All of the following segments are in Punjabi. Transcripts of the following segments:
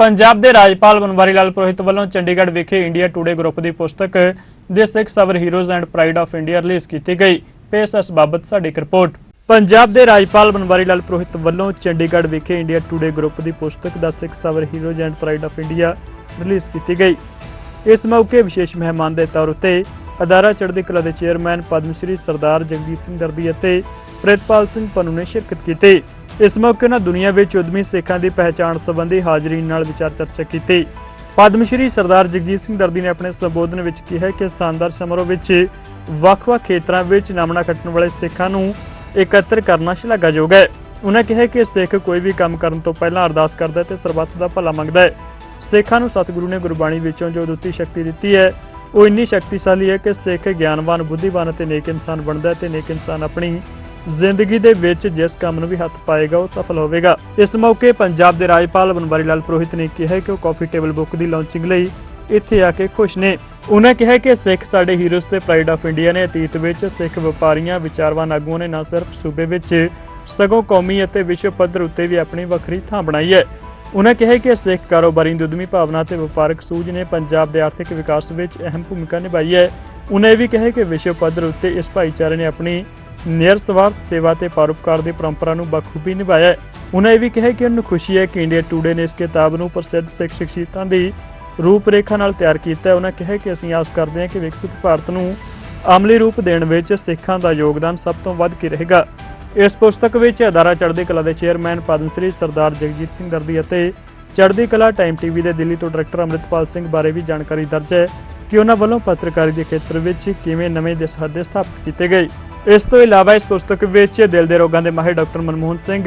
ਪੰਜਾਬ ਦੇ ਰਾਜਪਾਲ ਬਨਵਾਰੀ ਲਾਲ ਪੁਰੋਹਿਤ ਵੱਲੋਂ ਚੰਡੀਗੜ੍ਹ ਵਿਖੇ ਇੰਡੀਆ ਟੂਡੇ ਗਰੁੱਪ ਦੀ ਪੁਸਤਕ ਦੇ ਸਿੱਖ ਸਵਰ heroes and pride of India release ਕੀਤੀ ਗਈ। ਪੇਸ਼ ਇਸ ਬਾਬਤ ਸਾਡੀ ਇੱਕ ਰਿਪੋਰਟ। ਪੰਜਾਬ ਦੇ ਰਾਜਪਾਲ ਬਨਵਾਰੀ ਲਾਲ ਪੁਰੋਹਿਤ ਵੱਲੋਂ ਚੰਡੀਗੜ੍ਹ ਵਿਖੇ ਇੰਡੀਆ ਟੂਡੇ ਗਰੁੱਪ ਦੀ ਪੁਸਤਕ ਦਾ ਸਿੱਖ ਸਵਰ heroes and pride of India release ਕੀਤੀ ਗਈ। ਇਸ ਮੌਕੇ ਵਿਸ਼ੇਸ਼ ਮਹਿਮਾਨ ਦੇ ਤੌਰ ਉਤੇ ਅਦਾਰਾ ਚੜ੍ਹਦੀ ਕਲਾ ਦੇ ਚੇਅਰਮੈਨ ਪਦਮ ਸ਼੍ਰੀ ਸਰਦਾਰ ਜਗਜੀਤ ਸਿੰਘ ਦਰਦੀ ਅਤੇ ਪ੍ਰਿਤਪਾਲ ਸਿੰਘ ਪੰਨੂ ਨੇ ਸ਼ਿਰਕਤ ਕੀਤੀ। ਇਸ ਮੌਕੇ ਉਹਨਾਂ ਦੁਨੀਆ ਵਿੱਚ ਉਦਮੀ ਸਿੱਖਾਂ ਦੀ ਪਹਿਚਾਣ ਸੰਬੰਧੀ ਹਾਜ਼ਰੀਨ ਨਾਲ ਵਿਚਾਰ ਚਰਚਾ ਕੀਤੀ। ਪਦਮ ਸ਼੍ਰੀ ਸਰਦਾਰ ਜਗਜੀਤ ਸਿੰਘ ਦਰਦੀ ਨੇ ਆਪਣੇ ਸੰਬੋਧਨ ਵਿੱਚ ਕਿਹਾ ਕਿ ਸ਼ਾਨਦਾਰ ਸਮਾਰੋਹ ਵਿੱਚ ਵੱਖ-ਵੱਖ ਖੇਤਰਾਂ ਵਿੱਚ ਨਾਮਣਾ ਖੱਟਣ ਵਾਲੇ ਸਿੱਖਾਂ ਨੂੰ ਇਕੱਤਰ ਕਰਨਾ ਸ਼ਲਾਘਾਯੋਗ ਹੈ। ਉਹਨਾਂ ਕਿਹਾ ਕਿ ਸਿੱਖ ਕੋਈ ਵੀ ਕੰਮ ਕਰਨ ਤੋਂ ਪਹਿਲਾਂ ਅਰਦਾਸ ਕਰਦਾ ਹੈ ਤੇ ਸਰਬੱਤ ਦਾ ਭਲਾ ਮੰਗਦਾ ਹੈ। ਸਿੱਖਾਂ ਨੂੰ ਸਤਿਗੁਰੂ ਨੇ ਗੁਰਬਾਣੀ ਵਿੱਚੋਂ ਜੋ ਦਿੱਤੀ ਸ਼ਕਤੀ ਦਿੱਤੀ ਹੈ, ਉਹ ਇੰਨੀ ਸ਼ਕਤੀਸ਼ਾਲੀ ਹੈ ਕਿ ਸਿੱਖ ਗਿਆਨਵਾਨ, ਬੁੱਧੀਵਾਨ ਅਤੇ ਨੇਕ ਇਨਸਾਨ ਬਣਦਾ ਹੈ ਤੇ ਨੇਕ ਇਨਸਾਨ ਆਪਣੀ ਜ਼ਿੰਦਗੀ ਦੇ ਵਿੱਚ ਜਿਸ ਕੰਮ ਨੂੰ ਵੀ ਹੱਥ ਪਾਏਗਾ ਉਹ ਸਫਲ ਹੋਵੇਗਾ। ਇਸ ਮੌਕੇ ਪੰਜਾਬ ਦੇ ਰਾਜਪਾਲ ਬਨਵਾਰੀ ਲਾਲ ਪੁਰੋਹਿਤ ਨੇ ਕਿਹਾ ਕਿ ਉਹ ਕਾਫੀ ਟੇਬਲ ਬੁੱਕ ਦੀ ਲਾਂਚਿੰਗ ਲਈ ਇੱਥੇ ਆ ਕੇ ਖੁਸ਼ ਨੇ। ਉਹਨਾਂ ਕਿਹਾ ਕਿ ਸਿੱਖ ਸਾਡੇ ਹੀਰੋਜ਼ ਤੇ ਪ੍ਰਾਈਡ ਆਫ ਇੰਡੀਆ ਨੇ ਅਤੀਤ ਵਿੱਚ ਸਿੱਖ ਵਪਾਰੀਆਂ, ਵਿਚਾਰਵਾਨ ਆਗੂਆਂ ਨੇ ਨਾ ਸਿਰਫ ਸੂਬੇ ਵਿੱਚ, ਸਗੋਂ ਕੌਮੀ ਅਤੇ ਵਿਸ਼ਵ ਪੱਧਰ ਉੱਤੇ ਵੀ ਆਪਣੀ ਵੱਖਰੀ ਥਾਂ ਬਣਾਈ ਹੈ। ਉਹਨਾਂ ਕਿਹਾ ਕਿ ਸਿੱਖ ਕਾਰੋਬਾਰੀ ਦੀ ਉਦਮੀ ਭਾਵਨਾ ਤੇ ਵਪਾਰਕ ਸੂਝ ਨੇ ਪੰਜਾਬ ਦੇ ਆਰਥਿਕ ਵਿਕਾਸ ਵਿੱਚ ਅਹਿਮ ਭੂਮਿਕਾ ਨਿਭਾਈ ਹੈ। ਉਹਨਾਂ ਇਹ ਵੀ ਕਿਹਾ ਕਿ ਵਿਸ਼ਵ ਪੱਧਰ ਉੱਤੇ ਇਸ ਭਾਈਚਾਰੇ ਨੇ ਆਪਣੀ ਨਿਰ ਸਵਾਰਥ ਸੇਵਾ ਤੇ ਪਰਉਪਕਾਰ ਦੀ ਪਰੰਪਰਾ ਨੂੰ ਬਖੂਬੀ ਨਿਭਾਇਆ ਹੈ। ਉਹਨਾਂ ਇਹ ਵੀ ਕਿਹਾ ਕਿ ਉਹਨੂੰ ਖੁਸ਼ੀ ਹੈ ਕਿ ਇੰਡੀਆ ਟੂਡੇ ਨੇ ਇਸ ਕਿਤਾਬ ਨੂੰ ਪ੍ਰਸਿੱਧ ਸਿੱਖ ਸ਼ਖਸੀਅਤਾਂ ਦੀ ਰੂਪਰੇਖਾ ਨਾਲ ਤਿਆਰ ਕੀਤਾ ਹੈ। ਉਹਨਾਂ ਕਿਹਾ ਕਿ ਅਸੀਂ ਆਸ ਕਰਦੇ ਹਾਂ ਕਿ ਵਿਕਸਿਤ ਭਾਰਤ ਨੂੰ ਅਮਲੀ ਰੂਪ ਦੇਣ ਵਿੱਚ ਸਿੱਖਾਂ ਦਾ ਯੋਗਦਾਨ ਸਭ ਤੋਂ ਵੱਧ ਕੀ ਰਹੇਗਾ। ਇਸ ਪੁਸਤਕ ਵਿੱਚ ਅਦਾਰਾ ਚੜ੍ਹਦੀ ਕਲਾ ਦੇ ਚੇਅਰਮੈਨ ਪਦਮ ਸ੍ਰੀ ਸਰਦਾਰ ਜਗਜੀਤ ਸਿੰਘ ਦਰਦੀ ਅਤੇ ਚੜ੍ਹਦੀ ਕਲਾ ਟਾਈਮ ਟੀਵੀ ਦੇ ਦਿੱਲੀ ਤੋਂ ਡਾਇਰੈਕਟਰ ਅੰਮ੍ਰਿਤਪਾਲ ਸਿੰਘ ਬਾਰੇ ਵੀ ਜਾਣਕਾਰੀ ਦਰਜ ਹੈ ਕਿ ਉਹਨਾਂ ਵੱਲੋਂ ਪੱਤਰਕਾਰੀ ਦੇ ਖੇਤਰ ਵਿੱਚ ਕਿਵੇਂ ਨਵੇਂ ਦਿਸਹੱਦੇ ਸਥਾਪਿਤ ਕੀਤੇ ਗਏ। ਇਸ ਤੋਂ ਇਲਾਵਾ ਇਸ ਪੁਸਤਕ ਵਿੱਚ ਦਿਲ ਦੇ ਰੋਗਾਂ ਦੇ ਮਾਹਿਰ doctor Manmohan Singh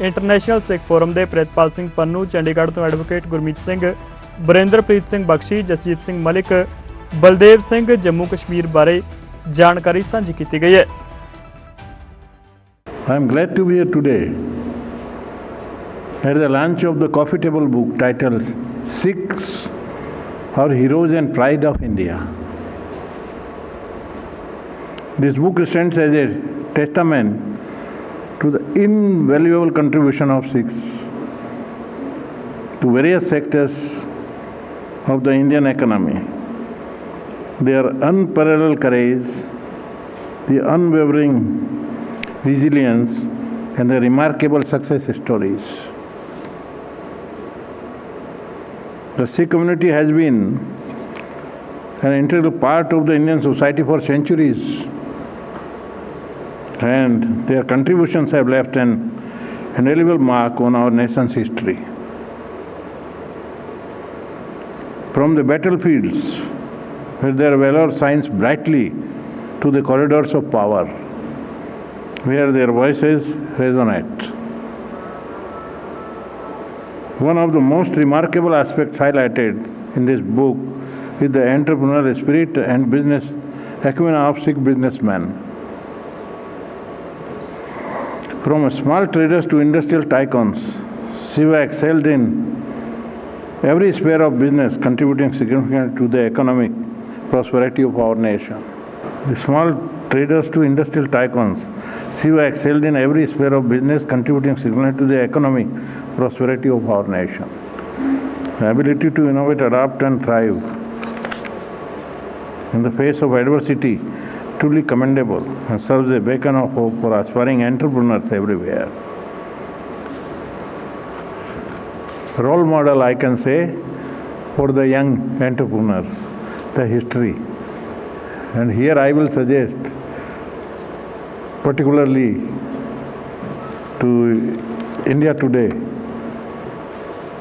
international Sikh forum ਦੇ ਪ੍ਰਿਤਪਾਲ ਸਿੰਘ ਪੰਨੂ, ਚੰਡੀਗੜ੍ਹ ਤੋਂ ਐਡਵੋਕੇਟ ਗੁਰਮੀਤ ਸਿੰਘ ਬਰਿੰਦਰਪ੍ਰੀਤ ਸਿੰਘ ਬਖਸ਼ੀ, ਜਸਜੀਤ ਸਿੰਘ ਮਲਿਕ, ਬਲਦੇਵ ਸਿੰਘ ਜੰਮੂ ਕਸ਼ਮੀਰ ਬਾਰੇ ਜਾਣਕਾਰੀ ਸਾਂਝੀ ਕੀਤੀ ਗਈ ਹੈ I am glad to be here today at the launch of the coffee table book titled Six Our Heroes and Pride of India. This book stands as a testament to the invaluable contribution of Sikhs to various sectors of the Indian economy. Their unparalleled courage, the unwavering resilience, and the remarkable success stories. The Sikh community has been an integral part of the Indian society for centuries, and their contributions have left an indelible mark on our nation's history. From the battlefields, where their valor shines brightly, to the corridors of power, where their voices resonate. One of the most remarkable aspects highlighted in this book is the entrepreneurial spirit and business acumen of Sikh businessmen. From small traders to industrial tycoons, Shiva excelled in every sphere of business, contributing significantly to the economic prosperity of our nation. The small traders to industrial tycoons, Shiva excelled in every sphere of business, contributing significantly to the economic prosperity of our nation. The ability to innovate, adapt, and thrive in the face of adversity truly commendable and serves a beacon of hope for aspiring entrepreneurs everywhere. Role model, I can say, for the young entrepreneurs, the history. And here I will suggest, particularly to India Today,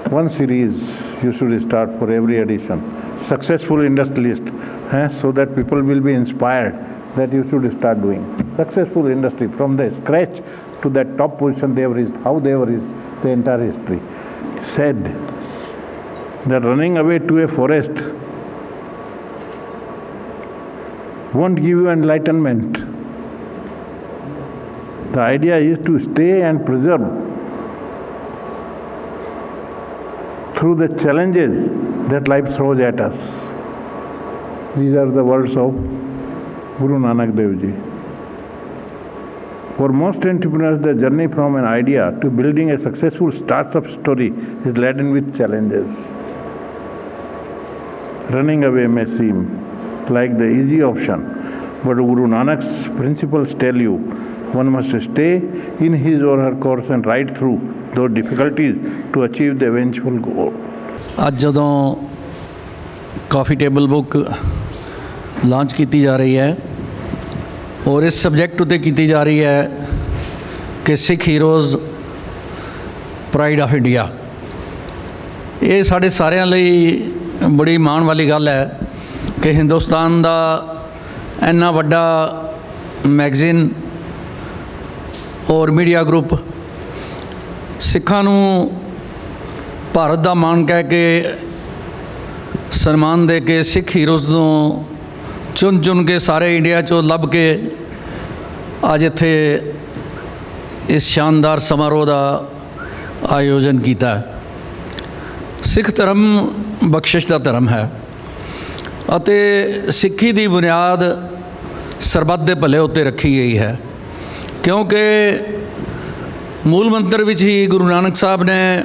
one series you should start for every edition. Successful industrialist, eh, so that people will be inspired that you should start doing. Successful industry from the scratch to that top position they have reached, how they have reached the entire history. Said that running away to a forest won't give you enlightenment. The idea is to stay and preserve through the challenges that life throws at us. These are the words of Guru Nanak Dev Ji. For most entrepreneurs, the journey from an idea to building a successful startup story is laden with challenges. Running away may seem like the easy option, but Guru Nanak's principles tell you one must stay in his or her course and ride through those difficulties to achieve the eventual goal. ਅੱਜ ਜਦੋਂ ਕਾਫੀ ਟੇਬਲ ਬੁੱਕ ਲਾਂਚ ਕੀਤੀ ਜਾ ਰਹੀ ਹੈ ਔਰ ਇਸ ਸਬਜੈਕਟ ਉਤੇ ਕੀਤੀ ਜਾ ਰਹੀ ਹੈ ਕਿ Sikh heroes pride of India ਇਹ ਸਾਡੇ ਸਾਰਿਆਂ ਲਈ ਬੜੀ ਮਾਣ ਵਾਲੀ ਗੱਲ ਹੈ ਕਿ ਹਿੰਦੁਸਤਾਨ ਦਾ ਇੰਨਾ ਵੱਡਾ ਮੈਗਜ਼ੀਨ ਔਰ ਮੀਡੀਆ ਗਰੁੱਪ ਸਿੱਖਾਂ ਨੂੰ ਭਾਰਤ ਦਾ ਮਾਣ ਕਹਿ ਕੇ ਸਨਮਾਨ ਦੇ ਕੇ ਸਿੱਖ ਹੀਰੋਜ਼ ਨੂੰ ਚੁਣ ਚੁਣ ਕੇ ਸਾਰੇ ਇੰਡੀਆ ਚੋਂ ਲੱਭ ਕੇ ਅੱਜ ਇੱਥੇ ਇਸ ਸ਼ਾਨਦਾਰ ਸਮਾਰੋਹ ਦਾ ਆਯੋਜਨ ਕੀਤਾ ਸਿੱਖ ਧਰਮ ਬਖਸ਼ਿਸ਼ ਦਾ ਧਰਮ ਹੈ ਅਤੇ ਸਿੱਖੀ ਦੀ ਬੁਨਿਆਦ ਸਰਬੱਤ ਦੇ ਭਲੇ ਉੱਤੇ ਰੱਖੀ ਗਈ ਹੈ। ਕਿਉਂਕਿ ਮੂਲ ਮੰਤਰ ਵਿੱਚ ਹੀ ਗੁਰੂ ਨਾਨਕ ਸਾਹਿਬ ਨੇ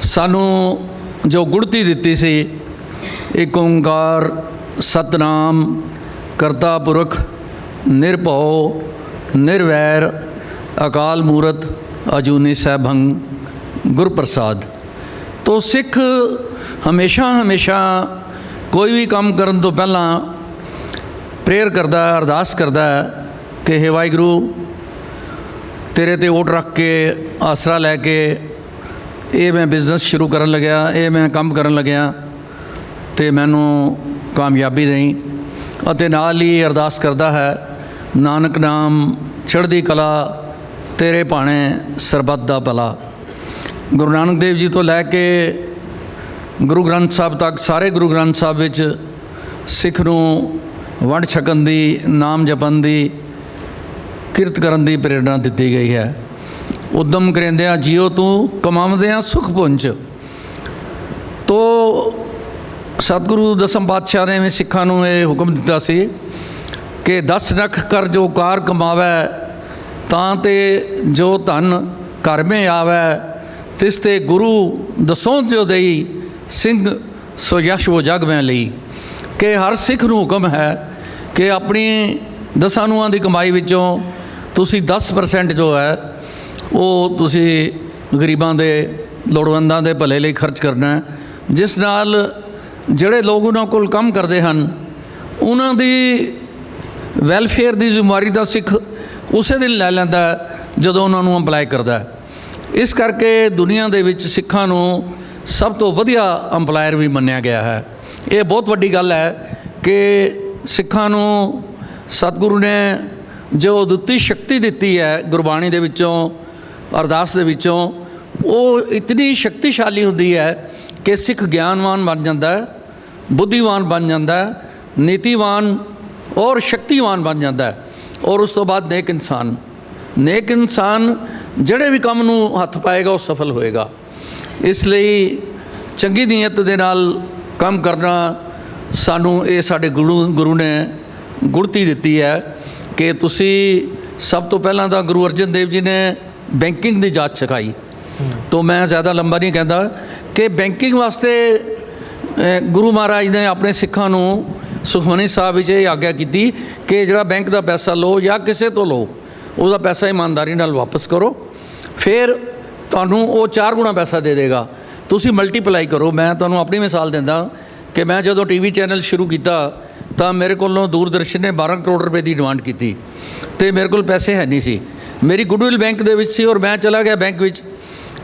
ਸਾਨੂੰ ਜੋ ਗੁੜਤੀ ਦਿੱਤੀ ਸੀ, ਇੱਕ ਓੰਕਾਰ ਸਤਨਾਮ, ਕਰਤਾ ਪੁਰਖ, ਨਿਰਭਉ, ਨਿਰਵੈਰ, ਅਕਾਲ ਮੂਰਤ, ਅਜੂਨੀ ਸੈਭੰ ਗੁਰ ਪ੍ਰਸਾਦ ਤੋ ਸਿੱਖ ਹਮੇਸ਼ਾ ਹਮੇਸ਼ਾ ਕੋਈ ਵੀ ਕੰਮ ਕਰਨ ਤੋਂ ਪਹਿਲਾਂ ਪ੍ਰੇਅਰ ਕਰਦਾ ਅਰਦਾਸ ਕਰਦਾ ਕਿ, ਹੇ ਵਾਹਿਗੁਰੂ, ਤੇਰੇ ਤੇ ਓਟ ਰੱਖ ਕੇ, ਆਸਰਾ ਲੈ ਕੇ, ਇਹ ਮੈਂ ਬਿਜ਼ਨਸ ਸ਼ੁਰੂ ਕਰਨ ਲੱਗਿਆ, ਇਹ ਮੈਂ ਕੰਮ ਕਰਨ ਲੱਗਿਆ ਤੇ ਮੈਨੂੰ ਕਾਮਯਾਬੀ ਦੇਈ ਅਤੇ ਨਾਲ ਹੀ ਅਰਦਾਸ ਕਰਦਾ ਹੈ, ਨਾਨਕ ਨਾਮ ਚੜ੍ਹਦੀ ਕਲਾ, ਤੇਰੇ ਭਾਣੇ ਸਰਬੱਤ ਦਾ ਭਲਾ। ਗੁਰੂ ਨਾਨਕ ਦੇਵ ਜੀ ਤੋਂ ਲੈ ਕੇ ਗੁਰੂ ਗ੍ਰੰਥ ਸਾਹਿਬ ਤੱਕ ਸਾਰੇ ਗੁਰੂ ਗ੍ਰੰਥ ਸਾਹਿਬ ਵਿੱਚ ਸਿੱਖ ਨੂੰ ਵੰਡ ਛਕਣ ਦੀ, ਨਾਮ ਜਪਣ ਦੀ, ਕਿਰਤ ਕਰਨ ਦੀ ਪ੍ਰੇਰਣਾ ਦਿੱਤੀ ਗਈ ਹੈ। ਉਦਮ ਕਰੇਂਦਿਆਂ ਜਿਉ ਤੂੰ ਕਮਾਉਂਦਿਆਂ ਸੁਖ ਪੁੰਚ ਤੋ ਸਤਿਗੁਰੂ ਦਸਮ ਪਾਤਸ਼ਾਹ ਨੇ ਵੀ ਸਿੱਖਾਂ ਨੂੰ ਇਹ ਹੁਕਮ ਦਿੱਤਾ ਸੀ ਕਿ 10 ਲੱਖ ਕਰ ਜੋ ਕਾਰ ਕਮਾਵੇ, ਤਾਂ ਤੇ ਜੋ ਧਨ ਘਰ ਮੇ ਆਵੇ, ਤਿਸ ਤੇ ਗੁਰੂ ਦਸੋਂ ਜੋ ਦੇਈ, ਸਿੰਘ ਸੋ ਯਸ਼ ਵੋ ਜਗ ਮੈਂ ਲਈ। ਕਿ ਹਰ ਸਿੱਖ ਨੂੰ ਹੁਕਮ ਹੈ ਕਿ ਆਪਣੀ ਦਸਾਨੂਆਂ ਦੀ ਕਮਾਈ ਵਿੱਚੋਂ ਤੁਸੀਂ 10% ਜੋ ਹੈ, ਉਹ ਤੁਸੀਂ ਗਰੀਬਾਂ ਦੇ, ਲੋੜਵੰਦਾਂ ਦੇ ਭਲੇ ਲਈ ਖਰਚ ਕਰਨਾ ਹੈ। ਜਿਸ ਨਾਲ ਜਿਹੜੇ ਲੋਕ ਉਹਨਾਂ ਕੋਲ ਕੰਮ ਕਰਦੇ ਹਨ, ਉਹਨਾਂ ਦੀ ਵੈਲਫੇਅਰ ਦੀ ਜ਼ਿੰਮੇਵਾਰੀ ਦਾ ਸਿੱਖ ਉਸੇ ਦਿਨ ਲੈ ਲੈਂਦਾ ਜਦੋਂ ਉਹਨਾਂ ਨੂੰ ਅਪਲਾਈ ਕਰਦਾ ਇਸ ਕਰਕੇ ਦੁਨੀਆ ਦੇ ਵਿੱਚ ਸਿੱਖਾਂ ਨੂੰ ਸਭ ਤੋਂ ਵਧੀਆ ਅੰਪਲਾਇਰ ਵੀ ਮੰਨਿਆ ਗਿਆ ਹੈ। ਇਹ ਬਹੁਤ ਵੱਡੀ ਗੱਲ ਹੈ ਕਿ ਸਿੱਖਾਂ ਨੂੰ ਸਤਿਗੁਰੂ ਨੇ ਜੋ ਦਿੱਤੀ ਸ਼ਕਤੀ ਦਿੱਤੀ ਹੈ ਗੁਰਬਾਣੀ ਦੇ ਵਿੱਚੋਂ, ਅਰਦਾਸ ਦੇ ਵਿੱਚੋਂ, ਉਹ ਇਤਨੀ ਸ਼ਕਤੀਸ਼ਾਲੀ ਹੁੰਦੀ ਹੈ ਕਿ ਸਿੱਖ ਗਿਆਨਵਾਨ ਬਣ ਜਾਂਦਾ ਹੈ। ਬੁੱਧੀਵਾਨ ਬਣ ਜਾਂਦਾ ਹੈ ਨੀਤੀਵਾਨ ਔਰ ਸ਼ਕਤੀਵਾਨ ਬਣ ਜਾਂਦਾ ਹੈ ਔਰ ਉਸ ਤੋਂ ਬਾਅਦ ਨੇਕ ਇਨਸਾਨ। ਨੇਕ ਇਨਸਾਨ ਜਿਹੜੇ ਵੀ ਕੰਮ ਨੂੰ ਹੱਥ ਪਾਏਗਾ ਉਹ ਸਫਲ ਹੋਏਗਾ। ਇਸ ਲਈ ਚੰਗੀ ਨੀਅਤ ਦੇ ਨਾਲ ਕੰਮ ਕਰਨਾ ਸਾਨੂੰ ਇਹ ਸਾਡੇ ਗੁਰੂ ਗੁਰੂ ਨੇ ਗੁੜਤੀ ਦਿੱਤੀ ਹੈ ਕਿ ਤੁਸੀਂ ਸਭ ਤੋਂ ਪਹਿਲਾਂ ਤਾਂ ਗੁਰੂ ਅਰਜਨ ਦੇਵ ਜੀ ਨੇ ਬੈਂਕਿੰਗ ਦੀ ਜਾਂਚ ਸਿਖਾਈ। ਤੋਂ ਮੈਂ ਜ਼ਿਆਦਾ ਲੰਬਾ ਨਹੀਂ ਕਹਿੰਦਾ ਕਿ ਬੈਂਕਿੰਗ ਵਾਸਤੇ ਗੁਰੂ ਮਹਾਰਾਜ ਨੇ ਆਪਣੇ ਸਿੱਖਾਂ ਨੂੰ ਸੁਖਮਨੀ ਸਾਹਿਬ ਵਿੱਚ ਇਹ ਆਗਿਆ ਕੀਤੀ ਕਿ ਜਿਹੜਾ ਬੈਂਕ ਦਾ ਪੈਸਾ ਲਓ ਜਾਂ ਕਿਸੇ ਤੋਂ ਲਓ, ਉਹਦਾ ਪੈਸਾ ਇਮਾਨਦਾਰੀ ਨਾਲ ਵਾਪਸ ਕਰੋ। ਫਿਰ ਤੁਹਾਨੂੰ ਉਹ ਚਾਰ ਗੁਣਾ ਪੈਸਾ ਦੇ ਦੇਗਾ। ਤੁਸੀਂ ਮਲਟੀਪਲਾਈ ਕਰੋ। ਮੈਂ ਤੁਹਾਨੂੰ ਆਪਣੀ ਮਿਸਾਲ ਦਿੰਦਾ ਕਿ ਮੈਂ ਜਦੋਂ ਟੀਵੀ ਚੈਨਲ ਸ਼ੁਰੂ ਕੀਤਾ, ਤਾਂ ਮੇਰੇ ਕੋਲੋਂ ਦੂਰਦਰਸ਼ਨ ਨੇ 12 ਕਰੋੜ ਰੁਪਏ ਦੀ ਡਿਮਾਂਡ ਕੀਤੀ ਤੇ ਮੇਰੇ ਕੋਲ ਪੈਸੇ ਹੈ ਨਹੀਂ ਸੀ। ਮੇਰੀ ਗੁੱਡਵਿਲ ਬੈਂਕ ਦੇ ਵਿੱਚ ਸੀ ਔਰ ਮੈਂ ਚਲਾ ਗਿਆ ਬੈਂਕ ਵਿੱਚ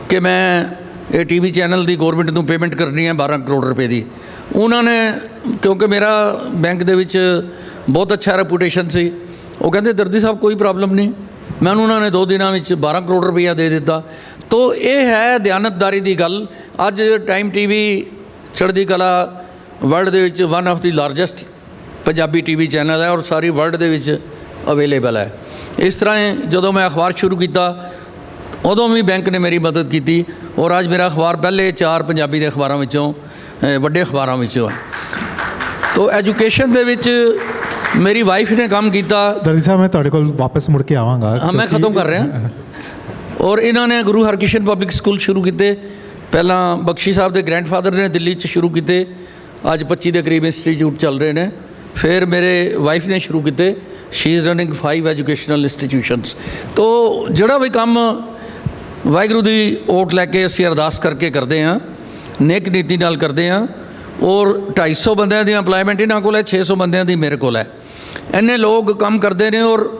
ਕਿ ਮੈਂ ਇਹ ਟੀਵੀ ਚੈਨਲ ਦੀ ਗਵਰਨਮੈਂਟ ਨੂੰ ਪੇਮੈਂਟ ਕਰਨੀ ਹੈ 12 ਕਰੋੜ ਰੁਪਏ ਦੀ। ਉਹਨਾਂ ਨੇ, ਕਿਉਂਕਿ ਮੇਰਾ ਬੈਂਕ ਦੇ ਵਿੱਚ ਬਹੁਤ ਅੱਛਾ ਰੈਪੂਟੇਸ਼ਨ ਸੀ, ਉਹ ਕਹਿੰਦੇ, ਦਰਦੀ ਸਾਹਿਬ, ਕੋਈ ਪ੍ਰੋਬਲਮ ਨਹੀਂ। ਮੈਨੂੰ ਉਹਨਾਂ ਨੇ ਦੋ ਦਿਨਾਂ ਵਿੱਚ 12 ਕਰੋੜ ਰੁਪਈਆ ਦੇ ਦਿੱਤਾ। ਤੋ ਇਹ ਹੈ ਦਿਆਨਤਦਾਰੀ ਦੀ ਗੱਲ। ਅੱਜ ਟਾਈਮ ਟੀਵੀ ਚੜ੍ਹਦੀ ਕਲਾ ਵਰਲਡ ਦੇ ਵਿੱਚ one of the largest Punjabi TV channel ਹੈ ਔਰ ਸਾਰੀ ਵਰਲਡ ਦੇ ਵਿੱਚ ਅਵੇਲੇਬਲ ਹੈ। ਇਸ ਤਰ੍ਹਾਂ ਜਦੋਂ ਮੈਂ ਅਖਬਾਰ ਸ਼ੁਰੂ ਕੀਤਾ ਉਦੋਂ ਵੀ ਬੈਂਕ ਨੇ ਮੇਰੀ ਮਦਦ ਕੀਤੀ ਔਰ ਅੱਜ ਮੇਰਾ ਅਖਬਾਰ ਪਹਿਲੇ ਚਾਰ ਪੰਜਾਬੀ ਦੇ ਅਖਬਾਰਾਂ ਵਿੱਚੋਂ ਵੱਡੇ ਅਖਬਾਰਾਂ ਵਿੱਚੋਂ ਹੈ। ਤੋ ਐਜੂਕੇਸ਼ਨ ਦੇ ਵਿੱਚ ਮੇਰੀ ਵਾਈਫ ਨੇ ਕੰਮ ਕੀਤਾ। ਦਰਜੀ ਸਾਹਿਬ ਮੈਂ ਤੁਹਾਡੇ ਕੋਲ ਵਾਪਸ ਮੁੜ ਕੇ ਆਵਾਂਗਾ ਹਾਂ ਮੈਂ ਖਤਮ ਕਰ ਰਿਹਾ। ਔਰ ਇਹਨਾਂ ਨੇ ਗੁਰੂ ਹਰਕ੍ਰਿਸ਼ਨ ਪਬਲਿਕ ਸਕੂਲ ਸ਼ੁਰੂ ਕੀਤੇ। ਪਹਿਲਾਂ ਬਖਸ਼ੀ ਸਾਹਿਬ ਦੇ ਗ੍ਰੈਂਡਫਾਦਰ ਨੇ ਦਿੱਲੀ 'ਚ ਸ਼ੁਰੂ ਕੀਤੇ। ਅੱਜ 25 ਦੇ ਕਰੀਬ ਇੰਸਟੀਚਿਊਟ ਚੱਲ ਰਹੇ ਨੇ। ਫਿਰ ਮੇਰੇ ਵਾਈਫ ਨੇ ਸ਼ੁਰੂ ਕੀਤੇ। She is running 5 educational institutions ਤੋ ਜਿਹੜਾ ਵੀ ਕੰਮ ਵਾਹਿਗੁਰੂ ਦੀ ਓਟ ਲੈ ਕੇ ਅਸੀਂ ਅਰਦਾਸ ਕਰਕੇ ਕਰਦੇ ਹਾਂ ਨੇਕ ਨੀਤੀ ਨਾਲ ਕਰਦੇ ਹਾਂ। ਔਰ 250 ਬੰਦਿਆਂ ਦੀ EMPLOYMENT ਇਹਨਾਂ ਕੋਲ ਹੈ 600 ਬੰਦਿਆਂ ਦੀ ਮੇਰੇ ਕੋਲ ਹੈ। ਇੰਨੇ ਲੋਕ ਕੰਮ ਕਰਦੇ ਨੇ ਔਰ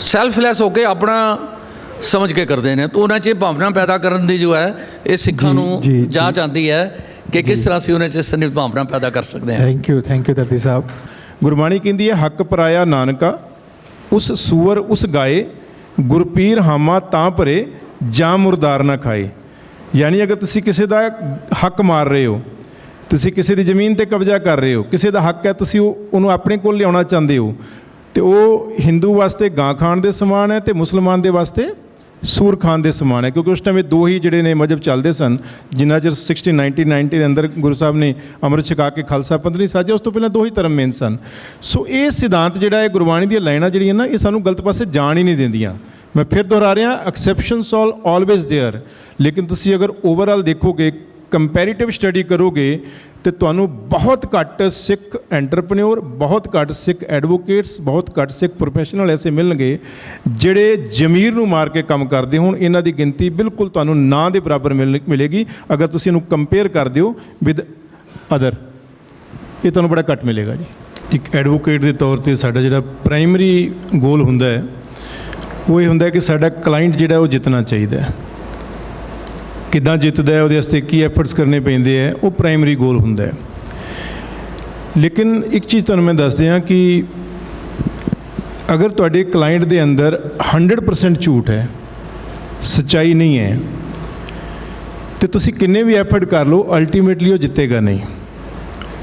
ਸੈਲਫਲੈਸ ਹੋ ਕੇ ਆਪਣਾ ਸਮਝ ਕੇ ਕਰਦੇ ਨੇ। ਤਾਂ ਉਹਨਾਂ 'ਚ ਇਹ ਭਾਵਨਾ ਪੈਦਾ ਕਰਨ ਦੀ ਜੋ ਹੈ ਇਹ ਸਿੱਖਾਂ ਨੂੰ ਜੀ, ਜੀ। ਜਾਂਚ ਆਉਂਦੀ ਹੈ ਕਿ ਕਿਸ ਤਰ੍ਹਾਂ ਅਸੀਂ ਉਹਨਾਂ 'ਚ ਸੰਨਿਧ ਭਾਵਨਾ ਪੈਦਾ ਕਰ ਸਕਦੇ ਹਾਂ। ਥੈਂਕ ਯੂ ਥੈਂਕ ਯੂ ਦਰਜੀ ਸਾਹਿਬ। ਗੁਰਬਾਣੀ ਕਹਿੰਦੀ ਹੈ ਹੱਕ ਪਰਾਇਆ ਨਾਨਕਾ ਉਸ ਸੂਰ ਉਸ ਗਾਏ ਗੁਰਪੀਰ ਹਾਮਾ ਤਾਂ ਭਰੇ ਜਾਂ ਮੁਰਦਾਰ ਨਾ ਖਾਏ। ਯਾਨੀ ਅਗਰ ਤੁਸੀਂ ਕਿਸੇ ਦਾ ਹੱਕ ਮਾਰ ਰਹੇ ਹੋ, ਤੁਸੀਂ ਕਿਸੇ ਦੀ ਜ਼ਮੀਨ ਤੇ ਕਬਜ਼ਾ ਕਰ ਰਹੇ ਹੋ, ਕਿਸੇ ਦਾ ਹੱਕ ਹੈ ਤੁਸੀਂ ਉਹ, ਉਹਨੂੰ ਆਪਣੇ ਕੋਲ ਲਿਆਉਣਾ ਚਾਹੁੰਦੇ ਹੋ, ਤੇ ਉਹ ਹਿੰਦੂ ਵਾਸਤੇ ਗਾਂ ਖਾਣ ਦੇ ਸਮਾਨ ਹੈ ਤੇ ਮੁਸਲਮਾਨ ਦੇ ਵਾਸਤੇ ਸੂਰ ਖਾਨ ਦੇ ਸਮਾਨ ਹੈ, ਕਿਉਂਕਿ ਉਸ ਟਾਈਮ ਇਹ ਦੋ ਹੀ ਜਿਹੜੇ ਨੇ ਮਜਬ ਚੱਲਦੇ ਸਨ, ਜਿੰਨਾ ਚਿਰ 16 1990 ਦੇ ਅੰਦਰ ਗੁਰੂ ਸਾਹਿਬ ਨੇ ਅੰਮ੍ਰਿਤ ਛਕਾ ਕੇ ਖਾਲਸਾ ਪੰਥ ਨਹੀਂ ਸਾਜਿਆ, ਉਸ ਤੋਂ ਪਹਿਲਾਂ ਦੋ ਹੀ ਧਰਮ ਮੇਨ ਸਨ। ਸੋ ਇਹ ਸਿਧਾਂਤ ਜਿਹੜਾ ਹੈ ਗੁਰਬਾਣੀ ਦੀਆਂ ਲਾਈਨਾਂ ਜਿਹੜੀਆਂ ਨਾ, ਇਹ ਸਾਨੂੰ ਗਲਤ ਪਾਸੇ ਜਾਣ ਹੀ ਨਹੀਂ ਦਿੰਦੀਆਂ। ਮੈਂ ਫਿਰ ਦੁਹਰਾ ਰਿਹਾ ਐਕਸੈਪਸ਼ਨਸ ਆਲ ਆਲਵੇਜ਼ देयर ਲੇਕਿਨ ਤੁਸੀਂ ਅਗਰ ਓਵਰਆਲ ਦੇਖੋਗੇ ਕੰਪੈਰੀਟਿਵ ਸਟੱਡੀ ਕਰੋਗੇ ਤੇ ਤੁਹਾਨੂੰ ਬਹੁਤ ਘੱਟ ਸਿੱਖ ਐਂਟਰਪ੍ਰੈਨਿਓਰ ਬਹੁਤ ਘੱਟ ਸਿੱਖ ਐਡਵੋਕੇਟਸ ਬਹੁਤ ਘੱਟ ਸਿੱਖ ਪ੍ਰੋਫੈਸ਼ਨਲ ਐਸੇ ਮਿਲਣਗੇ ਜਿਹੜੇ ਜ਼ਮੀਰ ਨੂੰ ਮਾਰ ਕੇ ਕੰਮ ਕਰਦੇ ਹੋਣ ਇਹਨਾਂ ਦੀ ਗਿਣਤੀ ਬਿਲਕੁਲ ਤੁਹਾਨੂੰ ਨਾ ਦੇ ਬਰਾਬਰ ਮਿਲ ਮਿਲੇਗੀ ਅਗਰ ਤੁਸੀਂ ਇਹਨੂੰ ਕੰਪੇਅਰ ਕਰਦੇ ਹੋ ਵਿਦ ਅਦਰ ਇਹ ਤੁਹਾਨੂੰ ਬੜਾ ਘੱਟ ਮਿਲੇਗਾ ਜੀ ਇੱਕ ਐਡਵੋਕੇਟ ਦੇ ਤੌਰ ਤੇ ਸਾਡਾ ਜਿਹੜਾ ਪ੍ਰਾਇਮਰੀ ਗੋਲ ਹੁੰਦਾ ਹੈ ਉਹ ਇਹ ਹੁੰਦਾ ਕਿ ਸਾਡਾ ਕਲਾਇੰਟ ਜਿਹੜਾ ਉਹ ਜਿੱਤਣਾ ਚਾਹੀਦਾ ਹੈ। ਕਿੱਦਾਂ ਜਿੱਤਦਾ ਹੈ, ਉਹਦੇ ਵਾਸਤੇ ਕੀ ਐਫਰਟਸ ਕਰਨੇ ਪੈਂਦੇ ਹੈ, ਉਹ ਪ੍ਰਾਇਮਰੀ ਗੋਲ ਹੁੰਦਾ ਹੈ। ਲੇਕਿਨ ਇੱਕ ਚੀਜ਼ ਤੁਹਾਨੂੰ ਮੈਂ ਦੱਸ ਦਿਆਂ ਕਿ ਅਗਰ ਤੁਹਾਡੇ ਕਲਾਇੰਟ ਦੇ ਅੰਦਰ 100% ਝੂਠ ਹੈ, ਸੱਚਾਈ ਨਹੀਂ ਹੈ, ਤੇ ਤੁਸੀਂ ਕਿੰਨੇ ਵੀ ਐਫਰਟ ਕਰ ਲਓ ਅਲਟੀਮੇਟਲੀ ਉਹ ਜਿੱਤੇਗਾ ਨਹੀਂ।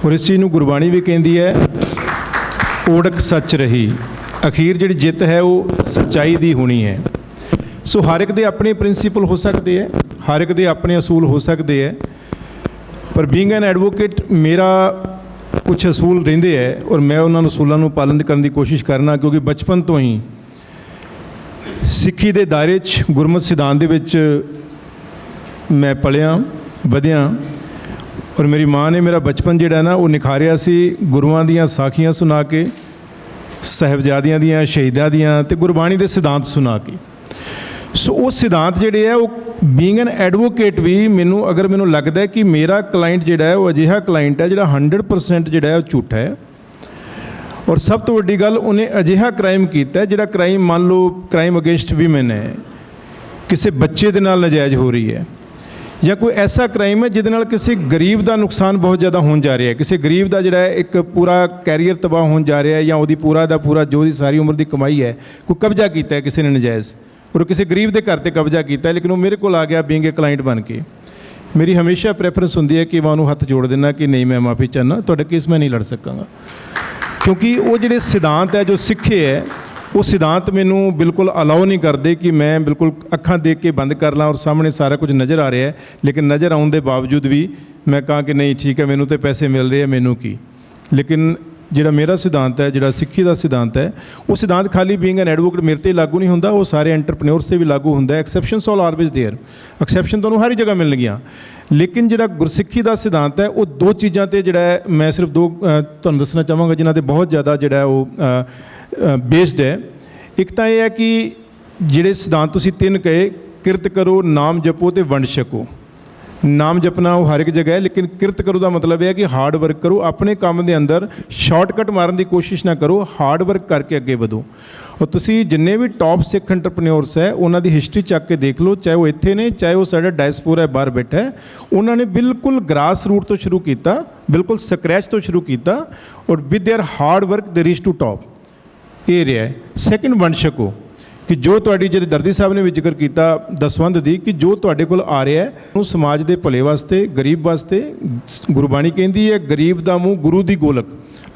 ਔਰ ਇਸ ਚੀਜ਼ ਨੂੰ ਗੁਰਬਾਣੀ ਵੀ ਕਹਿੰਦੀ ਹੈ, ਓੜਕ ਸੱਚ ਰਹੀ। ਅਖੀਰ ਜਿਹੜੀ ਜਿੱਤ ਹੈ ਉਹ ਸੱਚਾਈ ਦੀ ਹੋਣੀ ਹੈ। ਸੋ ਹਰ ਇੱਕ ਦੇ ਆਪਣੇ ਪ੍ਰਿੰਸੀਪਲ ਹੋ ਸਕਦੇ ਹੈ, ਹਰ ਇੱਕ ਦੇ ਆਪਣੇ ਅਸੂਲ ਹੋ ਸਕਦੇ ਹੈ। ਪਰ ਬੀਇੰਗ ਐਨ ਐਡਵੋਕੇਟ ਮੇਰਾ ਕੁਝ ਅਸੂਲ ਰਹਿੰਦੇ ਹੈ ਔਰ ਮੈਂ ਉਹਨਾਂ ਨੂੰ ਅਸੂਲਾਂ ਨੂੰ ਪਾਲਣ ਕਰਨ ਦੀ ਕੋਸ਼ਿਸ਼ ਕਰਨਾ ਕਿਉਂਕਿ ਬਚਪਨ ਤੋਂ ਹੀ ਸਿੱਖੀ ਦੇ ਦਾਇਰੇ 'ਚ ਗੁਰਮਤਿ ਸਿਧਾਂਤ ਦੇ ਵਿੱਚ ਮੈਂ ਪਲਿਆ ਵਧਿਆ ਔਰ ਮੇਰੀ ਮਾਂ ਨੇ ਮੇਰਾ ਬਚਪਨ ਜਿਹੜਾ ਨਾ ਉਹ ਨਿਖਾਰਿਆ ਸੀ ਗੁਰੂਆਂ ਦੀਆਂ ਸਾਖੀਆਂ ਸੁਣਾ ਕੇ। ਸਾਹਿਬਜ਼ਾਦਿਆਂ ਦੀਆਂ, ਸ਼ਹੀਦਾਂ ਦੀਆਂ ਤੇ ਗੁਰਬਾਣੀ ਦੇ ਸਿਧਾਂਤ ਸੁਣਾ ਕੇ। ਸੋ ਉਹ ਸਿਧਾਂਤ ਜਿਹੜੇ ਆ, ਉਹ ਬੀਇੰਗ ਐਨ ਐਡਵੋਕੇਟ ਵੀ ਮੈਨੂੰ, ਅਗਰ ਮੈਨੂੰ ਲੱਗਦਾ ਕਿ ਮੇਰਾ ਕਲਾਇੰਟ ਜਿਹੜਾ ਹੈ, ਉਹ ਅਜਿਹਾ ਕਲਾਇੰਟ ਹੈ ਜਿਹੜਾ 100% ਜਿਹੜਾ ਹੈ, ਉਹ ਝੂਠਾ ਹੈ। ਔਰ ਸਭ ਤੋਂ ਵੱਡੀ ਗੱਲ, ਉਹਨੇ ਅਜਿਹਾ ਕ੍ਰਾਈਮ ਕੀਤਾ ਜਿਹੜਾ ਕ੍ਰਾਈਮ ਮੰਨ ਲਓ ਕ੍ਰਾਈਮ ਅਗੇਂਸਟ ਵੀਮਨ ਹੈ। ਕਿਸੇ ਬੱਚੇ ਦੇ ਨਾਲ ਨਜਾਇਜ਼ ਹੋ ਰਹੀ ਹੈ। ਜਾਂ ਕੋਈ ਐਸਾ ਕ੍ਰਾਈਮ ਹੈ ਜਿਹਦੇ ਨਾਲ ਕਿਸੇ ਗਰੀਬ ਦਾ ਨੁਕਸਾਨ ਬਹੁਤ ਜ਼ਿਆਦਾ ਹੋਣ ਜਾ ਰਿਹਾ ਹੈ? ਕਿਸੇ ਗਰੀਬ ਦਾ ਜਿਹੜਾ ਇੱਕ ਪੂਰਾ ਕੈਰੀਅਰ ਤਬਾਹ ਹੋਣ ਜਾ ਰਿਹਾ ਹੈ ਜਾਂ ਉਹਦੀ ਪੂਰਾ ਦਾ ਪੂਰਾ ਜੋ ਦੀ ਸਾਰੀ ਉਮਰ ਦੀ ਕਮਾਈ ਹੈ, ਕੋਈ ਕਬਜ਼ਾ ਕੀਤਾ ਹੈ ਕਿਸੇ ਨੇ ਨਜਾਇਜ਼? ਔਰ ਉਹ ਕਿਸੇ ਗਰੀਬ ਦੇ ਘਰ ਤੇ ਕਬਜ਼ਾ ਕੀਤਾ ਲੇਕਿਨ ਉਹ ਮੇਰੇ ਕੋਲ ਆ ਗਿਆ ਬੀਂਗ ਅ ਕਲਾਇੰਟ ਬਣ ਕੇ। ਮੇਰੀ ਹਮੇਸ਼ਾ ਪ੍ਰੈਫਰੈਂਸ ਹੁੰਦੀ ਹੈ ਕਿ ਮੈਂ ਉਹਨੂੰ ਹੱਥ ਜੋੜ ਦਿੰਦਾ ਕਿ ਨਹੀਂ ਮੈਂ ਮਾਫੀ ਚਾਹੁੰਦਾ, ਤੁਹਾਡਾ ਕੇਸ ਮੈਂ ਨਹੀਂ ਲੜ ਸਕਾਂਗਾ। ਕਿਉਂਕਿ ਉਹ ਜਿਹੜੇ ਸਿਧਾਂਤ ਹੈ, ਜੋ ਸਿੱਖੇ ਹੈ ਉਹ ਸਿਧਾਂਤ ਮੈਨੂੰ ਬਿਲਕੁਲ ਅਲਾਉ ਨਹੀਂ ਕਰਦੇ ਕਿ ਮੈਂ ਬਿਲਕੁਲ ਅੱਖਾਂ ਦੇਖ ਕੇ ਬੰਦ ਕਰ ਲਾਂ ਔਰ ਸਾਹਮਣੇ ਸਾਰਾ ਕੁਝ ਨਜ਼ਰ ਆ ਰਿਹਾ ਹੈ ਲੇਕਿਨ ਨਜ਼ਰ ਆਉਣ ਦੇ ਬਾਵਜੂਦ ਵੀ ਮੈਂ ਕਹਾਂ ਕਿ ਨਹੀਂ ਠੀਕ ਹੈ ਮੈਨੂੰ ਤੇ ਪੈਸੇ ਮਿਲ ਰਹੇ ਆ ਮੈਨੂੰ ਕੀ ਲੇਕਿਨ ਜਿਹੜਾ ਮੇਰਾ ਸਿਧਾਂਤ ਹੈ ਜਿਹੜਾ ਸਿੱਖੀ ਦਾ ਸਿਧਾਂਤ ਹੈ ਉਹ ਸਿਧਾਂਤ ਖਾਲੀ ਬੀਇੰਗ ਐਨ ਐਡਵੋਕੇਟ ਮੇਰੇ ਤੇ ਲਾਗੂ ਨਹੀਂ ਹੁੰਦਾ ਉਹ ਸਾਰੇ ਐਂਟਰਪ੍ਰੈਨਿਓਰਸ ਤੇ ਵੀ ਲਾਗੂ ਹੁੰਦਾ ਹੈ exceptions all always there exception ਤੁਹਾਨੂੰ ਹਰ ਜਗ੍ਹਾ ਮਿਲਣਗੀਆਂ ਲੇਕਿਨ ਜਿਹੜਾ ਗੁਰਸਿੱਖੀ ਦਾ ਸਿਧਾਂਤ ਹੈ, ਉਹ ਦੋ ਚੀਜ਼ਾਂ ਤੇ ਜਿਹੜਾ ਹੈ, ਮੈਂ ਸਿਰਫ ਦੋ ਤੁਹਾਨੂੰ ਦੱਸਣਾ ਚਾਹਾਂਗਾ, ਜਿਨ੍ਹਾਂ ਤੇ ਬਹੁਤ ਜ਼ਿਆਦਾ ਜਿਹੜਾ ਉਹ ਬੇਸਡ ਹੈ। ਇੱਕ ਤਾਂ ਇਹ ਹੈ ਕਿ ਜਿਹੜੇ ਸਿਧਾਂਤ ਤੁਸੀਂ ਤਿੰਨ ਕਹੇ, ਕਿਰਤ ਕਰੋ, ਨਾਮ ਜਪੋ ਤੇ ਵੰਡ ਛਕੋ। ਨਾਮ ਜਪਣਾ ਉਹ ਹਰ ਇੱਕ ਜਗ੍ਹਾ ਹੈ, ਲੇਕਿਨ ਕਿਰਤ ਕਰੋ ਦਾ ਮਤਲਬ ਇਹ ਹੈ ਕਿ ਹਾਰਡ ਵਰਕ ਕਰੋ, ਆਪਣੇ ਕੰਮ ਦੇ ਅੰਦਰ ਸ਼ਾਰਟਕਟ ਮਾਰਨ ਦੀ ਕੋਸ਼ਿਸ਼ ਨਾ ਕਰੋ ਹਾਰਡ ਵਰਕ ਕਰਕੇ ਅੱਗੇ ਵਧੋ। ਔਰ ਤੁਸੀਂ ਜਿੰਨੇ ਵੀ ਟੌਪ ਸਿੱਖ ਐਂਟਰਪ੍ਰੈਨਿਓਰਸ ਹੈ ਉਹਨਾਂ ਦੀ ਹਿਸਟਰੀ ਚੱਕ ਕੇ ਦੇਖ ਲਓ ਚਾਹੇ ਉਹ ਇੱਥੇ ਨੇ ਚਾਹੇ ਉਹ ਸਾਡਾ ਡਾਇਸਪੋਰਾ ਹੈ ਬਾਹਰ ਬੈਠਾ ਹੈ ਉਹਨਾਂ ਨੇ ਬਿਲਕੁਲ ਗ੍ਰਾਸ ਰੂਟ ਤੋਂ ਸ਼ੁਰੂ ਕੀਤਾ ਬਿਲਕੁਲ ਸਕ੍ਰੈਚ ਤੋਂ ਸ਼ੁਰੂ ਕੀਤਾ ਔਰ ਵਿਦ देयर ਹਾਰਡ ਵਰਕ ਦੇ ਰੀਚ ਟੂ ਟੌਪ ਇਹ ਰਿਹਾ ਸੈਕਿੰਡ ਵੰਡ ਛਕੋ ਕਿ ਜੋ ਤੁਹਾਡੀ ਜਿਹੜੀ ਦਰਦੀ ਸਾਹਿਬ ਨੇ ਵੀ ਜ਼ਿਕਰ ਕੀਤਾ ਦਸਵੰਧ ਦੀ ਕਿ ਜੋ ਤੁਹਾਡੇ ਕੋਲ ਆ ਰਿਹਾ ਹੈ ਉਹ ਸਮਾਜ ਦੇ ਭਲੇ ਵਾਸਤੇ ਗਰੀਬ ਵਾਸਤੇ ਗੁਰਬਾਣੀ ਕਹਿੰਦੀ ਹੈ ਗਰੀਬ ਦਾ ਮੂੰਹ ਗੁਰੂ ਦੀ ਗੋਲਕ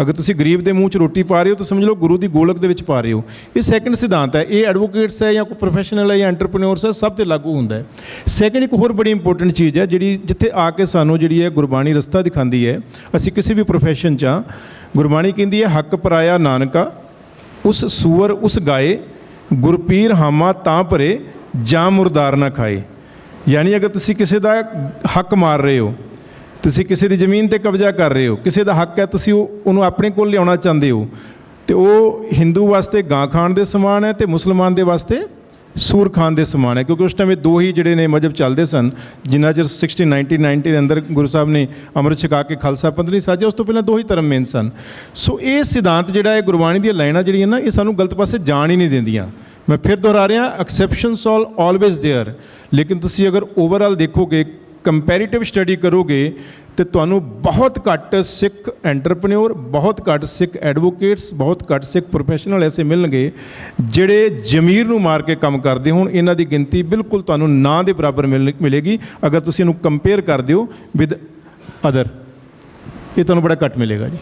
ਅਗਰ ਤੁਸੀਂ ਗਰੀਬ ਦੇ ਮੂੰਹ 'ਚ ਰੋਟੀ ਪਾ ਰਹੇ ਹੋ, ਤਾਂ ਸਮਝ ਲਓ ਗੁਰੂ ਦੀ ਗੋਲਕ ਦੇ ਵਿੱਚ ਪਾ ਰਹੇ ਹੋ। ਇਹ ਸੈਕੰਡ ਸਿਧਾਂਤ ਹੈ। ਇਹ ਐਡਵੋਕੇਟਸ ਹੈ ਜਾਂ ਕੋਈ ਪ੍ਰੋਫੈਸ਼ਨਲ ਹੈ ਜਾਂ ਐਂਟਰਪ੍ਰੈਨਿਓਰਸ ਹੈ, ਸਭ ਤੇ ਲਾਗੂ ਹੁੰਦਾ ਹੈ। ਸੈਕੰਡ ਇੱਕ ਹੋਰ ਬੜੀ ਇੰਪੋਰਟੈਂਟ ਚੀਜ਼ ਹੈ, ਜਿਹੜੀ ਜਿੱਥੇ ਆ ਕੇ ਸਾਨੂੰ ਜਿਹੜੀ ਹੈ ਗੁਰਬਾਣੀ ਰਸਤਾ ਦਿਖਾਉਂਦੀ ਹੈ। ਅਸੀਂ ਕਿਸੇ ਵੀ ਪ੍ਰੋਫੈਸ਼ਨ 'ਚ ਹਾਂ, ਗੁਰਬਾਣੀ ਕਹਿੰਦੀ ਹੈ, ਹੱਕ ਪਰਾਇਆ ਨਾਨਕਾ, ਉਸ ਸੂਰ ਉਸ ਗਾਏ, ਗੁਰਪੀਰ ਹਾਮਾ ਤਾਂ ਭਰੇ, ਜਾਂ ਮੁਰਦਾਰ ਨਾ ਖਾਏ। ਯਾਨੀ ਅਗਰ ਤੁਸੀਂ ਕਿਸੇ ਦਾ ਹੱਕ ਮਾਰ ਰਹੇ ਹੋ ਤੁਸੀਂ ਕਿਸੇ ਦੀ ਜ਼ਮੀਨ ਤੇ ਕਬਜ਼ਾ ਕਰ ਰਹੇ ਹੋ ਕਿਸੇ ਦਾ ਹੱਕ ਹੈ ਤੁਸੀਂ ਉਹ ਉਹਨੂੰ ਆਪਣੇ ਕੋਲ ਲਿਆਉਣਾ ਚਾਹੁੰਦੇ ਹੋ ਤੇ ਉਹ ਹਿੰਦੂ ਵਾਸਤੇ ਗਾਂ ਖਾਣ ਦੇ ਸਮਾਨ ਹੈ ਤੇ ਮੁਸਲਮਾਨ ਦੇ ਵਾਸਤੇ ਸੂਰ ਖਾਨ ਦੇ ਸਮਾਨ ਹੈ ਕਿਉਂਕਿ ਉਸ ਟਾਈਮ ਇਹ ਦੋ ਹੀ ਜਿਹੜੇ ਨੇ ਮਜਬ ਚੱਲਦੇ ਸਨ ਜਿੰਨਾ ਚਿਰ 16 1990 ਦੇ ਅੰਦਰ ਗੁਰੂ ਸਾਹਿਬ ਨੇ ਅੰਮ੍ਰਿਤ ਛਕਾ ਕੇ ਖਾਲਸਾ ਪੰਥ ਨਹੀਂ ਸਾਜਿਆ ਉਸ ਤੋਂ ਪਹਿਲਾਂ ਦੋ ਹੀ ਧਰਮ ਮੇਨ ਸਨ ਸੋ ਇਹ ਸਿਧਾਂਤ ਜਿਹੜਾ ਹੈ ਗੁਰਬਾਣੀ ਦੀਆਂ ਲਾਈਨਾਂ ਜਿਹੜੀਆਂ ਨਾ ਇਹ ਸਾਨੂੰ ਗਲਤ ਪਾਸੇ ਜਾਣ ਹੀ ਨਹੀਂ ਦਿੰਦੀਆਂ ਮੈਂ ਫਿਰ ਦੁਹਰਾ ਰਿਹਾ ਐਕਸੈਪਸ਼ਨਸ ਆਲ ਆਲਵੇਜ਼ देयर ਲੇਕਿਨ ਤੁਸੀਂ ਅਗਰ ਓਵਰਆਲ ਦੇਖੋਗੇ ਕੰਪੈਰੀਟਿਵ ਸਟੱਡੀ ਕਰੋਗੇ ਤੇ ਤੁਹਾਨੂੰ ਬਹੁਤ ਘੱਟ ਸਿੱਖ ਐਂਟਰਪ੍ਰੈਨਿਓਰ ਬਹੁਤ ਘੱਟ ਸਿੱਖ ਐਡਵੋਕੇਟਸ ਬਹੁਤ ਘੱਟ ਸਿੱਖ ਪ੍ਰੋਫੈਸ਼ਨਲ ਐਸੇ ਮਿਲਣਗੇ ਜਿਹੜੇ ਜ਼ਮੀਰ ਨੂੰ ਮਾਰ ਕੇ ਕੰਮ ਕਰਦੇ ਹੋਣ। ਇਹਨਾਂ ਦੀ ਗਿਣਤੀ ਬਿਲਕੁਲ ਤੁਹਾਨੂੰ ਨਾ ਦੇ ਬਰਾਬਰ ਮਿਲ- ਮਿਲੇਗੀ। ਅਗਰ ਤੁਸੀਂ ਇਹਨੂੰ ਕੰਪੇਅਰ ਕਰ ਦਿਓ ਵਿਦ ਅਦਰ ਇਹ ਤੁਹਾਨੂੰ ਬੜਾ ਘੱਟ ਮਿਲੇਗਾ ਜੀ।